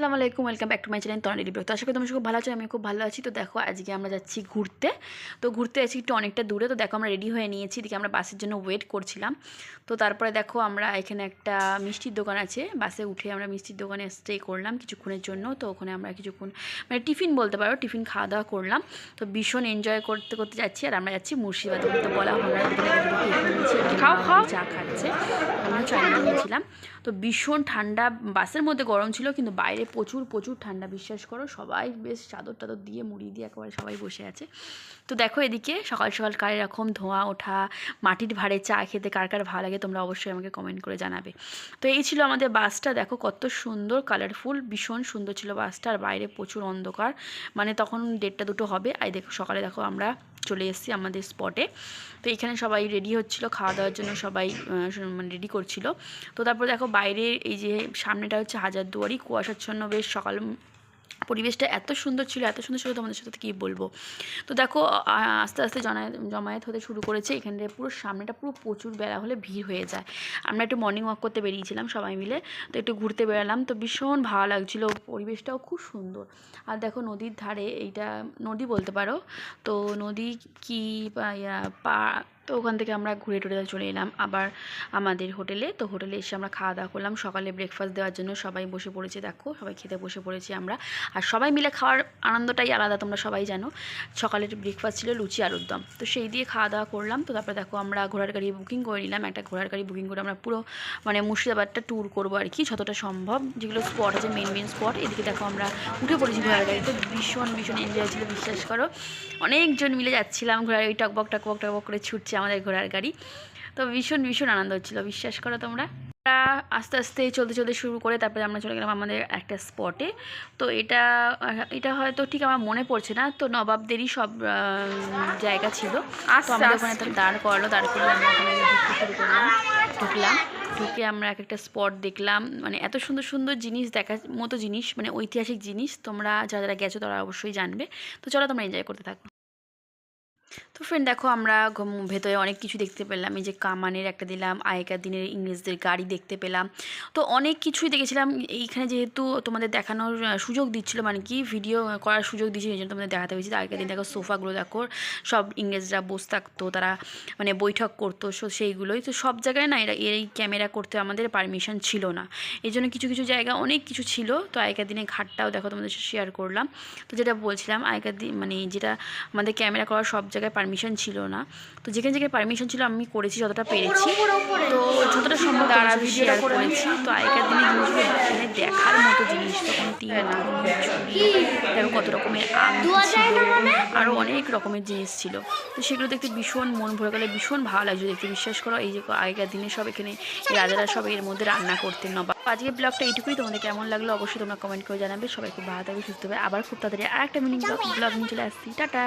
আসসালামু আলাইকুম welcome back to my channel Tarani blog তো আশা করি তোমরা সব ভালো আছো আমি খুব ভালো আছি। তো দেখো আজকে আমরা যাচ্ছি ঘুরতে। তো ঘুরতে আছি একটু অনেকটা দূরে। তো দেখো আমরা রেডি হয়ে নিয়েছি। এদিকে আমরা বাসের জন্য ওয়েট করছিলাম। তো তারপরে দেখো আমরা এখানে একটা মিষ্টির দোকান আছে। বাসে উঠে আমরা মিষ্টির দোকানে স্টে করলাম কিছুক্ষণের জন্য। তো ওখানে আমরা কিছুক্ষণ মানে টিফিন বলতে পারো টিফিন খাওয়া দাওয়া করলাম। তো ভীষণ এনজয় করতে করতে যাচ্ছি। আর আমরা যাচ্ছি মুর্শিদাবাদ। তো বলা দেখো এদিকে খাও, খাও। চা খাচ্ছে। আমরা নিয়েছিলাম। তো ভীষণ ঠান্ডা বাসের মধ্যে গরম ছিল কিন্তু বাইরে প্রচুর প্রচুর ঠান্ডা বিশ্বাস করো। সবাই বেশ চাদর টাদর দিয়ে, মুড়ি দিয়ে একেবারে সবাই বসে আছে। তো দেখো এদিকে সকাল সকাল কার এরকম ধোঁয়া ওঠা, মাটির ভাড়ে চা খেতে কার কার ভালো লাগে তোমরা অবশ্যই আমাকে কমেন্ট করে জানাবে। তো এই ছিল আমাদের বাসটা, দেখো কত সুন্দর কালারফুল ভীষণ সুন্দর ছিল বাসটা। আর বাইরে প্রচুর অন্ধকার মানে তখন দেড়টা দুটো হবে। আর দেখো সকালে দেখো আমরা চলে এসেছি আমাদের স্পটে তো এখানে সবাই রেডি হচ্ছিল, খাওয়া দাওয়ার জন্য সবাই মানে রেডি করছিল। তো তারপর দেখো বাইরে এই যে সামনেটা হচ্ছে হাজারদুয়ারি, কুয়াশাচ্ছন্ন বেশ সকাল পরিবেশটা এত সুন্দর ছিল, এত সুন্দর ছিল তোমাদের সাথে কী বলব? তো দেখো আস্তে আস্তে জনায়েত জমায়েত হতে শুরু করেছে, এখানে পুরো সামনেটা পুরো প্রচুর বেলা হলে ভিড় হয়ে যায়। আমরা একটু মর্নিং ওয়াক করতে বেরিয়েছিলাম সবাই মিলে, তো একটু ঘুরতে বেরালাম, তো ভীষণ ভালো লাগছিল, পরিবেশটাও খুব সুন্দর। আর দেখো নদীর ধারে এইটা, নদী বলতে পারো, তো নদী কি পা তো ওখান থেকে আমরা ঘুরে টুরে চলে এলাম। আবার আমাদের হোটেলে, তো হোটেলে এসে আমরা খাওয়া দাওয়া করলাম। সকালে ব্রেকফাস্ট দেওয়ার জন্য সবাই বসে পড়েছে, দেখো, সবাই খেতে বসে পড়েছি আমরা। আর সবাই মিলে খাওয়ার আনন্দটাই আলাদা, তোমরা সবাই জানো। সকালের ব্রেকফাস্ট ছিল লুচি আলুর দম তো সেই দিয়ে খাওয়া দাওয়া করলাম। তো তারপরে দেখো, আমরা ঘোড়ার গাড়ি বুকিং করে নিলাম। একটা ঘোড়ার গাড়ি বুকিং করে আমরা পুরো মানে মুর্শিদাবাদটা ট্যুর করব আর কি, যতটা সম্ভব। যেগুলো স্পট আছে মেন মেন স্পট এদিকে দেখো, আমরা উঠে পড়েছি ঘোড়ার গাড়িতে ভীষণ ভীষণ এনজয় ছিল, বিশ্বাস করো। অনেকজন মিলে যাচ্ছিলাম ঘোড়ার গাড়ি, টকবক টকবক টকবক করে ছুটছে আমাদের ঘোড়ার গাড়ি। তো ভীষণ ভীষণ আনন্দ হচ্ছিল বিশ্বাস করো তোমরা। আস্তে আস্তে চলতে চলতে শুরু করে তারপরে আমরা চলে গেলাম আমাদের একটা স্পটে তো এটা এটা হয়তো ঠিক আমার মনে পড়ছে না তো নবাবদেরই সব জায়গা ছিল। তো আমাদের ওখানে। দাঁড় করালো দাঁড় করে আমরা ওখানে ঢুকতে শুরু করলাম ঢুকলাম। ঢুকে আমরা এক একটা স্পট দেখলাম মানে এত সুন্দর সুন্দর জিনিস দেখার মতো জিনিস মানে ঐতিহাসিক জিনিস তোমরা যারা যারা গেছো তারা অবশ্যই জানবে। তো চলো তোমরা এনজয় করতে থাকো। তো ফ্রেন্ড দেখো, আমরা ভেতরে অনেক কিছু দেখতে পেলাম। এই যে কামানের একটা দিলাম, আগেকার দিনের ইংরেজদের গাড়ি দেখতে পেলাম। তো অনেক কিছুই দেখেছিলাম। এইখানে যেহেতু তোমাদের দেখানোর সুযোগ দিচ্ছিল মানে কি ভিডিও করার সুযোগ দিচ্ছিল এই জন্য তোমাদের দেখাতে হয়েছে আগেকার দিন দেখো, সোফাগুলো দেখো, সব ইংরেজরা বসে থাকতো, তারা মানে বৈঠক করতো, সো সেইগুলোই। তো সব জায়গায় না, এরা এই ক্যামেরা করতে আমাদের পারমিশন ছিল না। এই জন্য কিছু কিছু জায়গা অনেক কিছু ছিল। তো আগেকার দিনে ঘাটটাও দেখো, তোমাদের শেয়ার করলাম। তো যেটা বলছিলাম, আগেকার দিন মানে যেটা আমাদের ক্যামেরা করার সব জায়গায় পারমিশন ছিল না। তো যেখানে যেখানে পারমিশন ছিল আমি করেছি যতটা পেরেছি। তো যতটা সম্ভব তারা শেয়ার করেছি। তো আগেকার দিনে জিনিসগুলো মানে দেখার মতো জিনিস তখন তিন দেখো কত রকমের আংটি ছিল আরও অনেক রকমের জিনিস ছিল। তো সেগুলো দেখতে ভীষণ মন ভরে গেলে ভীষণ ভালো লাগছে দেখতে। বিশ্বাস করো এই যে আগেকার দিনে সব এখানে এই রাজারা সব এর মধ্যে রান্না করতেন। নবাব। আজকে ব্লগটা এইটুকুই। তোমাদের কেমন লাগল অবশ্যই তোমরা কমেন্ট করে জানাবে। সবাই খুব ভালো থাকবে সুস্থ হবে আবার খুব তাড়াতাড়ি আর একটা মিনিং ব্লগ নিয়ে চলে আসছি। টাটা।